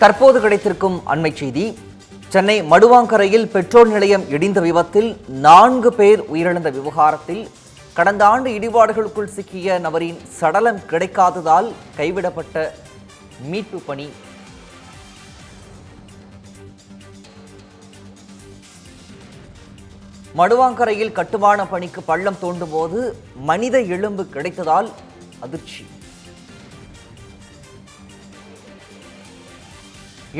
தற்போது கிடைத்திருக்கும் அண்மை செய்தி சென்னை மடுவாங்கரையில் பெட்ரோல் நிலையம் இடிந்த விபத்தில் நான்கு பேர் உயிரிழந்த விவகாரத்தில் கடந்த ஆண்டு இடிபாடுகளுக்குள் சிக்கிய நபரின் சடலம் கிடைக்காததால் கைவிடப்பட்ட மீட்பு பணி. மடுவாங்கரையில் கட்டுமான பணிக்கு பள்ளம் தோண்டும் போது மனித எலும்பு கிடைத்ததால் அதிர்ச்சி.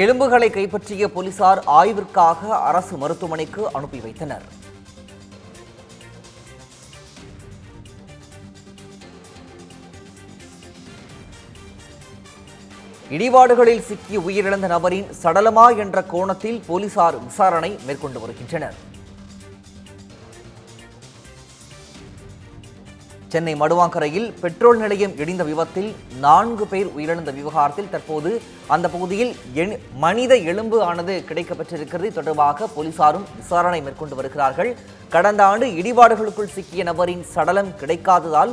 எலும்புகளை கைப்பற்றிய போலீசார் ஆய்விற்காக அரசு மருத்துவமனைக்கு அனுப்பி வைத்தனர். இடிபாடுகளில் சிக்கி உயிரிழந்த நபரின் சடலமா என்ற கோணத்தில் போலீசார் விசாரணை மேற்கொண்டு வருகின்றனர். சென்னை மடுவாங்கரையில் பெட்ரோல் நிலையம் இடிந்த விபத்தில் நான்கு பேர் உயிரிழந்த விவகாரத்தில் தற்போது அந்த பகுதியில் மனித எலும்பு ஆனது கிடைக்கப்பெற்றிருக்கிறது. தொடர்பாக போலீசாரும் விசாரணை மேற்கொண்டு வருகிறார்கள். கடந்த ஆண்டு இடிபாடுகளுக்குள் சிக்கிய நபரின் சடலம் கிடைக்காததால்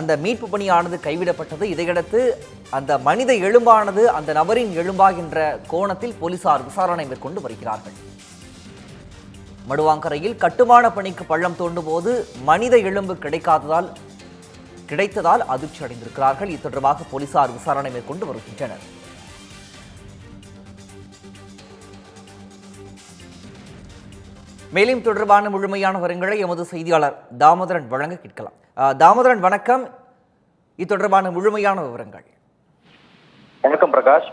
அந்த மீட்பு பணியானது கைவிடப்பட்டது. இதையடுத்து அந்த மனித எலும்பானது அந்த நபரின் எலும்பாகின்ற கோணத்தில் போலீசார் விசாரணை மேற்கொண்டு வருகிறார்கள். மடுவாங்கரையில் கட்டுமான பணிக்கு பள்ளம் தோண்டும் போது மனித எலும்பு கிடைக்காததால் கிடைத்ததால் அதிர்ச்சி அடைந்திருக்கிறார்கள். இது தொடர்பாக போலீசார் விசாரணை மேற்கொண்டு வருகின்றனர். மேலும் தொடர்பான முழுமையான விவரங்களை எமது செய்தியாளர் தாமோதரன் வழங்க கேட்கலாம். தாமோதரன் வணக்கம். இது தொடர்பான முழுமையான விவரங்கள். வணக்கம் பிரகாஷ்.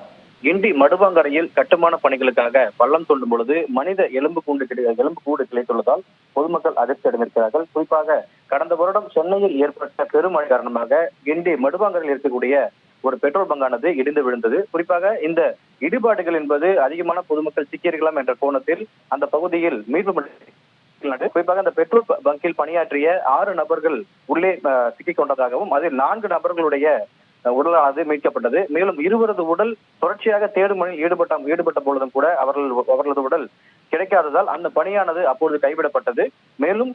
கிண்டி மடுவாங்கரையில் கட்டுமான பணிகளுக்காக பள்ளம் தோண்டும் பொழுது மனித எலும்பு கூண்டு கிடை எலும்பு கூடு கிடைத்துள்ளதால் பொதுமக்கள் அதிர்ச்சி அடைந்திருக்கிறார்கள். குறிப்பாக கடந்த வருடம் சென்னையில் ஏற்பட்ட பெருமழை காரணமாக கிண்டி மடுவாங்கரையில் இருக்கக்கூடிய ஒரு பெட்ரோல் பங்கானது இடிந்து விழுந்தது. குறிப்பாக இந்த இடிபாடுகள் என்பது அதிகமான பொதுமக்கள் சிக்கியிருக்கலாம் என்ற கோணத்தில் அந்த பகுதியில் மீட்பு குறிப்பாக அந்த பெட்ரோல் பங்கில் பணியாற்றிய ஆறு நபர்கள் உள்ளே அஹ், சிக்கிக் கொண்டதாகவும் அதில் நான்கு நபர்களுடைய உடலானது மீட்கப்பட்டது. மேலும் இருவரது உடல் தொடர்ச்சியாக தேடும் பணியில் ஈடுபட்ட ஈடுபட்ட பொழுதும் கூட அவர்கள் அவர்களது உடல் கிடைக்காததால் அந்த பணியானது அப்பொழுது கைவிடப்பட்டது. மேலும்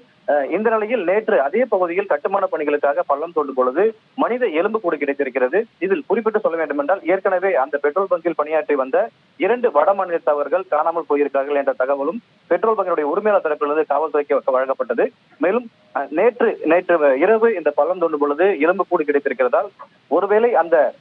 இந்த நிலையில் நேற்று அதே பகுதியில் கட்டுமான பணிகளுக்காக பள்ளம் தோண்டும் பொழுது மனித எலும்பு கூடு கிடைத்திருக்கிறது. இதில் குறிப்பிட்டு சொல்ல வேண்டும் என்றால் ஏற்கனவே அந்த பெட்ரோல் பங்கில் பணியாற்றி வந்த இரண்டு வட மாநிலத்தவர்கள் காணாமல் போயிருக்கிறார்கள் என்ற தகவலும் பெட்ரோல் பங்கினுடைய உரிமையாளர் தரப்பிலிருந்து காவல்துறைக்கு வழங்கப்பட்டது. மேலும் நேற்று நேற்று இரவு இந்த பள்ளம் தோண்டும் பொழுது எலும்பு கூடு கிடைத்திருக்கிறதால் ஒருவேளை அந்த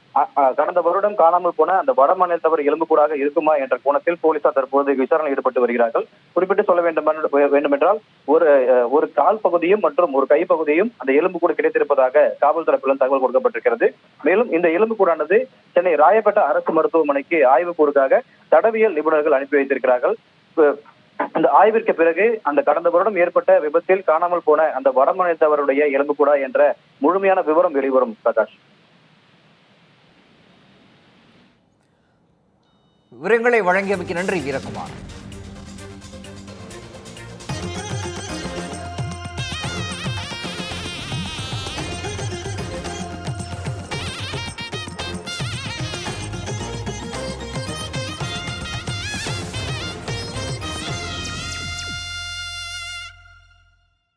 கடந்த வருடம் காணாமல் போன அந்த வட மாநிலத்தவர் எலும்பு கூடாக இருக்குமா என்ற கோணத்தில் போலீசார் தற்போது விசாரணை ஈடுபட்டு வருகிறார்கள். குறிப்பிட்டு சொல்ல வேண்டும் என்று- வேண்டுமென்றால் ஒரு அஹ், ஒரு கால் பகுதியும் மற்றும் ஒரு கைப்பகுதியும் அந்த எலும்பு கூடு கிடைத்திருப்பதாக காவல் தரப்பிலும் தகவல் கொடுக்கப்பட்டிருக்கிறது. மேலும் இந்த எலும்பு கூடானது சென்னை ராயப்பேட்டை அரசு மருத்துவமனைக்கு ஆய்வு கூறுக்காக தடவியல் நிபுணர்கள் அனுப்பி வைத்திருக்கிறார்கள். அந்த ஆய்விற்கு பிறகு அந்த கடந்த வருடம் ஏற்பட்ட விபத்தில் காணாமல் போன அந்த வடமனைத்தவருடைய எலும்புக்கூடா என்ற முழுமையான விவரம் வெளிவரும் பிரகாஷ். விவரங்களை வழங்கியமைக்கு நன்றி வீரகுமார்.